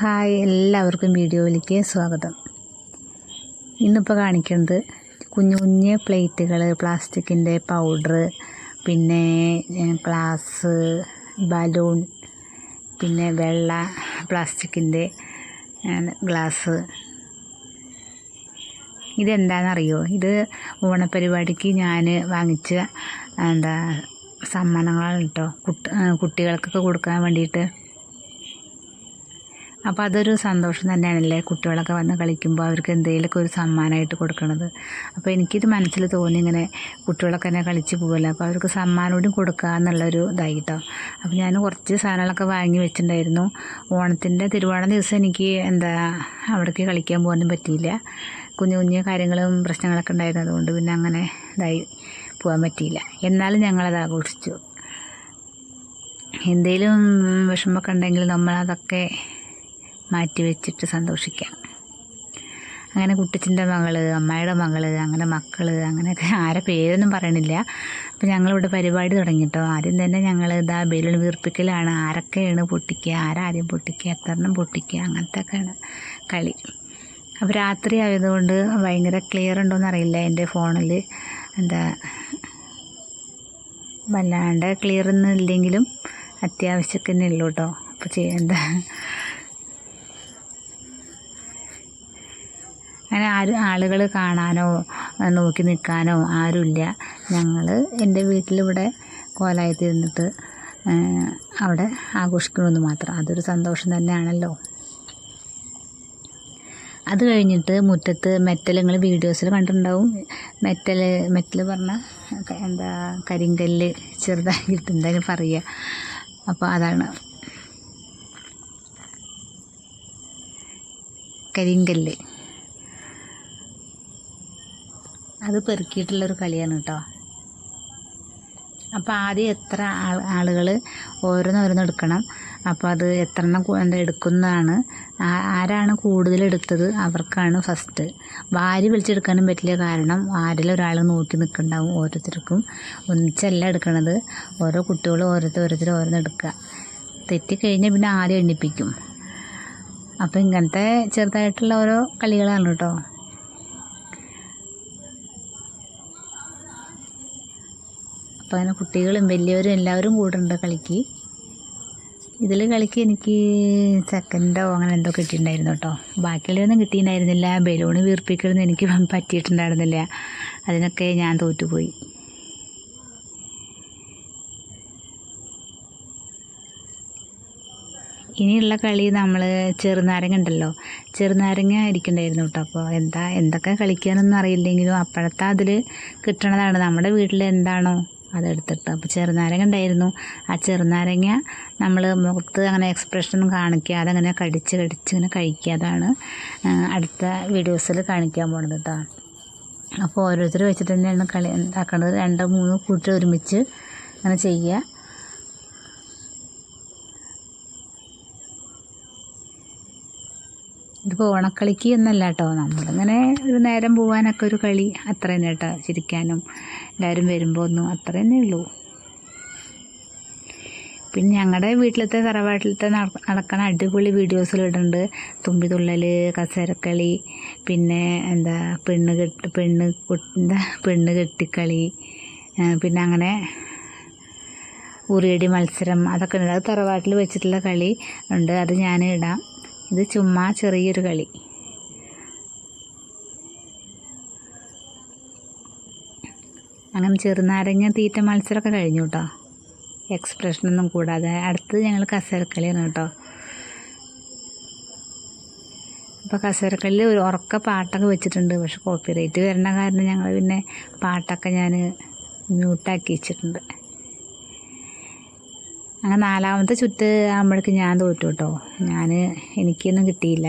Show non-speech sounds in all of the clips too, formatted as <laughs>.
Hi എല്ലാവർക്കും വീഡിയോയിലേക്ക് സ്വാഗതം. ഇന്നിപ്പോൾ കാണിക്കുന്നത് കുഞ്ഞു കുഞ്ഞു പ്ലേറ്റുകൾ പ്ലാസ്റ്റിക്കിന്റെ പൗഡർ പിന്നെ ഗ്ലാസ് ബലൂൺ പിന്നെ വെള്ള പ്ലാസ്റ്റിക്കിന്റെ ഗ്ലാസ്. ഇതെന്താണെന്നറിയോ ഇത് ഓണപരിപാടിക്ക് ഞാൻ വാങ്ങിച്ച എന്താ സമ്മാനങ്ങളാണ് കേട്ടോ കുട്ടി കുട്ടികൾക്കൊക്കെ കൊടുക്കാൻ വേണ്ടിയിട്ട് അപ്പോൾ അതൊരു സന്തോഷം തന്നെയാണല്ലേ കുട്ടികളൊക്കെ വന്ന് കളിക്കുമ്പോൾ അവർക്ക് എന്തെങ്കിലുമൊക്കെ ഒരു സമ്മാനമായിട്ട് കൊടുക്കണത്. അപ്പോൾ എനിക്കിത് മനസ്സിൽ തോന്നി ഇങ്ങനെ കുട്ടികളൊക്കെ തന്നെ കളിച്ച് പോകുമല്ലോ അപ്പോൾ അവർക്ക് സമ്മാനം കൂടി കൊടുക്കുക എന്നുള്ളൊരു ഇതായി കേട്ടോ അപ്പോൾ ഞാൻ കുറച്ച് സാധനങ്ങളൊക്കെ വാങ്ങി വെച്ചിട്ടുണ്ടായിരുന്നു. ഓണത്തിന്റെ തിരുവോണം ദിവസം എനിക്ക് എന്താ അവിടേക്ക് കളിക്കാൻ പോകാനും പറ്റിയില്ല. കുഞ്ഞു കുഞ്ഞു കാര്യങ്ങളും പ്രശ്നങ്ങളൊക്കെ ഉണ്ടായിരുന്നു. അതുകൊണ്ട് പിന്നെ അങ്ങനെ ഇതായി പോകാൻ പറ്റിയില്ല. എന്നാലും ഞങ്ങളത് ആഘോഷിച്ചു. എന്തെങ്കിലും വിഷമമൊക്കെ ഉണ്ടെങ്കിൽ നമ്മളതൊക്കെ മാറ്റി വെച്ചിട്ട് സന്തോഷിക്കാം. അങ്ങനെ കുട്ടിച്ചിന്റെ മകൾ അമ്മയുടെ മകൾ അങ്ങനെ മക്കൾ അങ്ങനെയൊക്കെ ആരെ പേരൊന്നും പറയണില്ല. അപ്പോൾ ഞങ്ങളിവിടെ പരിപാടി തുടങ്ങിട്ടോ. ആദ്യം തന്നെ ഞങ്ങൾ ഇതാ ബലൂൺ വീർപ്പിക്കലാണ്. ആരൊക്കെയാണ് പൊട്ടിക്കുക? ആരാദ്യം പൊട്ടിക്കുക? എത്രണ്ണം പൊട്ടിക്കുക? അങ്ങനത്തെയൊക്കെയാണ് കളി. അപ്പോൾ രാത്രി ആയതുകൊണ്ട് ഭയങ്കര ക്ലിയർ ഉണ്ടോയെന്ന് അറിയില്ല. എന്റെ ഫോണിൽ എന്താ വല്ലാണ്ട് ക്ലിയർ ഒന്നും ഇല്ലെങ്കിലും അത്യാവശ്യമൊക്കെ തന്നെ ഉള്ളൂ കേട്ടോ അപ്പോൾ എന്താ അങ്ങനെ ആരും ആളുകൾ കാണാനോ നോക്കി നിൽക്കാനോ ആരുമില്ല ഞങ്ങൾ എന്റെ വീട്ടിലിവിടെ കോലായിത്തിരുന്നിട്ട് അവിടെ ആഘോഷിക്കണമെന്ന് മാത്രം. അതൊരു സന്തോഷം തന്നെയാണല്ലോ. അത് കഴിഞ്ഞിട്ട് മുറ്റത്ത് മെറ്റൽ നിങ്ങൾ വീഡിയോസിൽ കണ്ടിട്ടുണ്ടാവും. മെറ്റൽ മെറ്റൽ പറഞ്ഞാൽ എന്താ കരിങ്കല്ല് ചെറുതായിട്ട് എന്തായാലും പറയുക അപ്പോൾ അതാണ്. കരിങ്കല്ല്. അത് പെറുക്കിയിട്ടുള്ളൊരു കളിയാണ് കേട്ടോ അപ്പോൾ ആദ്യം എത്ര ആൾ ആളുകൾ ഓരോന്നോരോന്ന് എടുക്കണം. അപ്പോൾ അത് എത്ര എണ്ണം എന്താ എടുക്കുന്നതാണ്. ആരാണ് കൂടുതൽ എടുത്തത് അവർക്കാണ് ഫസ്റ്റ്. വാരി വിളിച്ചെടുക്കാനും പറ്റില്ല കാരണം ആരിലൊരാൾ ഒരാൾ നോക്കി നിൽക്കുന്നുണ്ടാവും ഓരോരുത്തർക്കും. ഒന്നിച്ചല്ല എടുക്കണത്. ഓരോ കുട്ടികളും ഓരോരുത്തർ ഓരോരുത്തർ ഓരോന്ന് എടുക്കുക. തെറ്റിക്കഴിഞ്ഞാൽ പിന്നെ ആദ്യം എണ്ണിപ്പിക്കും. അപ്പോൾ ഇങ്ങനത്തെ ചെറുതായിട്ടുള്ള ഓരോ കളികളാണ് കേട്ടോ. അപ്പോൾ അങ്ങനെ കുട്ടികളും വലിയവരും എല്ലാവരും കൂടുന്നുണ്ട് കളിക്ക്. ഇതിൽ കളിക്ക് എനിക്ക് സെക്കൻഡോ അങ്ങനെ എന്തോ കിട്ടിയിട്ടുണ്ടായിരുന്നു കേട്ടോ. ബാക്കിയുള്ളതൊന്നും കിട്ടിയിട്ടുണ്ടായിരുന്നില്ല. ബലൂണ് വീർപ്പിക്കലൊന്നും എനിക്ക് <laughs> പറ്റിയിട്ടുണ്ടായിരുന്നില്ല. അതിനൊക്കെ ഞാൻ തോറ്റുപോയി. ഇനിയുള്ള കളി നമ്മൾ ചെറുനാരങ്ങ ഉണ്ടല്ലോ. ചെറുനാരങ്ങ ഇരിക്കണ്ടായിരുന്നു കേട്ടോ. അപ്പോൾ എന്താ എന്തൊക്കെ കളിക്കാനൊന്നും അറിയില്ലെങ്കിലും അപ്പോഴത്തെ അതിൽ കിട്ടണതാണ്. നമ്മുടെ വീട്ടിൽ എന്താണോ അതെടുത്തിട്ട്. അപ്പോൾ ചെറുനാരങ്ങ ഉണ്ടായിരുന്നു. ആ ചെറുനാരങ്ങ നമ്മൾ മുഖത്ത് അങ്ങനെ എക്സ്പ്രഷൻ കാണിക്കാതെ അങ്ങനെ കടിച്ച് കടിച്ച് ഇങ്ങനെ കഴിക്കാതാണ് അടുത്ത വീഡിയോസിൽ കാണിക്കാൻ പോണത് കേട്ടോ അപ്പോൾ ഓരോരുത്തർ വെച്ചിട്ട് തന്നെയാണ് കളി ഉണ്ടാക്കേണ്ടത് രണ്ടോ മൂന്ന് കൂട്ടി ഒരുമിച്ച് അങ്ങനെ ചെയ്യുക. ഇതിപ്പോൾ ഓണക്കളിക്ക് എന്നല്ല കേട്ടോ നമ്മളിങ്ങനെ ഒരു നേരം പോകാനൊക്കെ ഒരു കളി അത്ര തന്നെ കേട്ടോ ചിരിക്കാനും എല്ലാവരും വരുമ്പോൾ ഒന്നും അത്ര തന്നെ ഉള്ളൂ. പിന്നെ ഞങ്ങളുടെ വീട്ടിലത്തെ തറവാട്ടിലത്തെ നടക്കണ അടിപൊളി വീഡിയോസിലിടുന്നുണ്ട് തുമ്പിതുള്ളൽ കസരക്കളി പിന്നെ എന്താ പെണ്ണ് കെട്ട് പെണ്ണ് എന്താ പെണ്ണ് കെട്ടിക്കളി പിന്നെ അങ്ങനെ ഉറിയടി മത്സരം അതൊക്കെ ഉണ്ട് അത് തറവാട്ടിൽ വെച്ചിട്ടുള്ള കളി ഉണ്ട്. അത് ഞാൻ ഇടാം. ഇത് ചുമ്മാ ചെറിയൊരു കളി. അങ്ങനെ ചെറുനാരങ്ങ തീറ്റ മത്സരമൊക്കെ കഴിഞ്ഞു കേട്ടോ എക്സ്പ്രഷനൊന്നും കൂടാതെ. അടുത്ത് ഞങ്ങൾ കസേരക്കളിയാണ് കേട്ടോ അപ്പോൾ കസരക്കളിയിൽ ഒരു ഉറക്ക പാട്ടൊക്കെ വെച്ചിട്ടുണ്ട്. പക്ഷെ കോപ്പി കോപ്പിറൈറ്റ് വരണ കാരണം ഞങ്ങൾ പിന്നെ പാട്ടൊക്കെ ഞാൻ മ്യൂട്ടാക്കി വെച്ചിട്ടുണ്ട്. അങ്ങനെ നാലാമത്തെ ചുറ്റ് ആകുമ്പോഴേക്ക് ഞാൻ തോറ്റു കേട്ടോ ഞാൻ എനിക്കൊന്നും കിട്ടിയില്ല.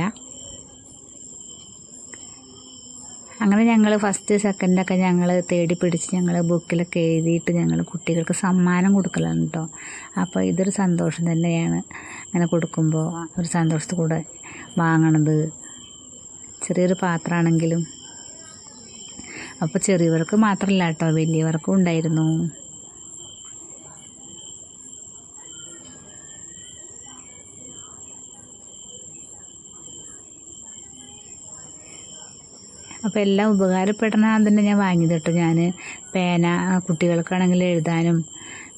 അങ്ങനെ ഞങ്ങൾ ഫസ്റ്റ് സെക്കൻഡൊക്കെ ഞങ്ങൾ തേടി പിടിച്ച് ഞങ്ങൾ ബുക്കിലൊക്കെ എഴുതിയിട്ട് ഞങ്ങൾ കുട്ടികൾക്ക് സമ്മാനം കൊടുക്കലാണ് കേട്ടോ അപ്പോൾ ഇതൊരു സന്തോഷം തന്നെയാണ്. അങ്ങനെ കൊടുക്കുമ്പോൾ ഒരു സന്തോഷത്തോടെ വാങ്ങണത്. ചെറിയൊരു പാത്രമാണെങ്കിലും. അപ്പോൾ ചെറിയവർക്ക് മാത്രമല്ല കേട്ടോ വലിയവർക്കും ഉണ്ടായിരുന്നു. അപ്പോൾ എല്ലാം ഉപകാരപ്പെടണ തന്നെ ഞാൻ വാങ്ങിയത് ഞാൻ പേന കുട്ടികൾക്കാണെങ്കിൽ എഴുതാനും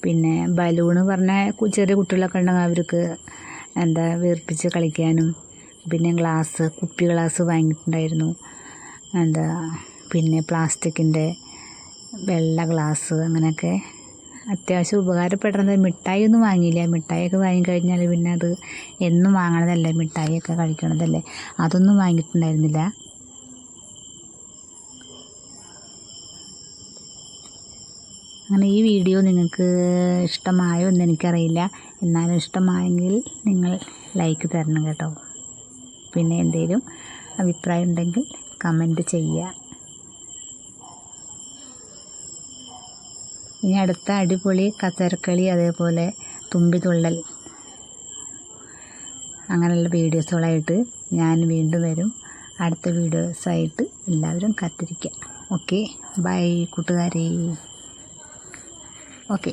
പിന്നെ ബലൂണ് പറഞ്ഞ കു- ചെറിയ കുട്ടികളൊക്കെ ഉണ്ടെങ്കിൽ അവർക്ക് എന്താ വീർപ്പിച്ച് കളിക്കാനും പിന്നെ ഗ്ലാസ് കുപ്പി ഗ്ലാസ് വാങ്ങിയിട്ടുണ്ടായിരുന്നു. എന്താ പിന്നെ പ്ലാസ്റ്റിക്കിന്റെ വെള്ള ഗ്ലാസ് അങ്ങനെയൊക്കെ അത്യാവശ്യം ഉപകാരപ്പെടുന്നത്. മിഠായി ഒന്നും വാങ്ങിയില്ല. മിഠായിയൊക്കെ വാങ്ങിക്കഴിഞ്ഞാൽ പിന്നെ അത് എന്നും വാങ്ങണതല്ലേ? മിഠായിയൊക്കെ കഴിക്കണതല്ലേ? അതൊന്നും വാങ്ങിയിട്ടുണ്ടായിരുന്നില്ല. അങ്ങനെ ഈ വീഡിയോ നിങ്ങൾക്ക് ഇഷ്ടമായോ എന്ന് എനിക്കറിയില്ല. എന്നാലും ഇഷ്ടമായെങ്കിൽ നിങ്ങൾ ലൈക്ക് തരണം കേട്ടോ. പിന്നെ എന്തെങ്കിലും അഭിപ്രായം ഉണ്ടെങ്കിൽ കമന്റ് ചെയ്യുക. ഇനി അടുത്ത അടിപൊളി കസരക്കളി അതേപോലെ തുമ്പിതുള്ളൽ. അങ്ങനെയുള്ള വീഡിയോസുകളായിട്ട് ഞാൻ വീണ്ടും വരും. അടുത്ത വീഡിയോസായിട്ട് എല്ലാവരും കാത്തിരിക്കുക. ഓക്കെ ബൈ കൂട്ടുകാരെ. ഓക്കെ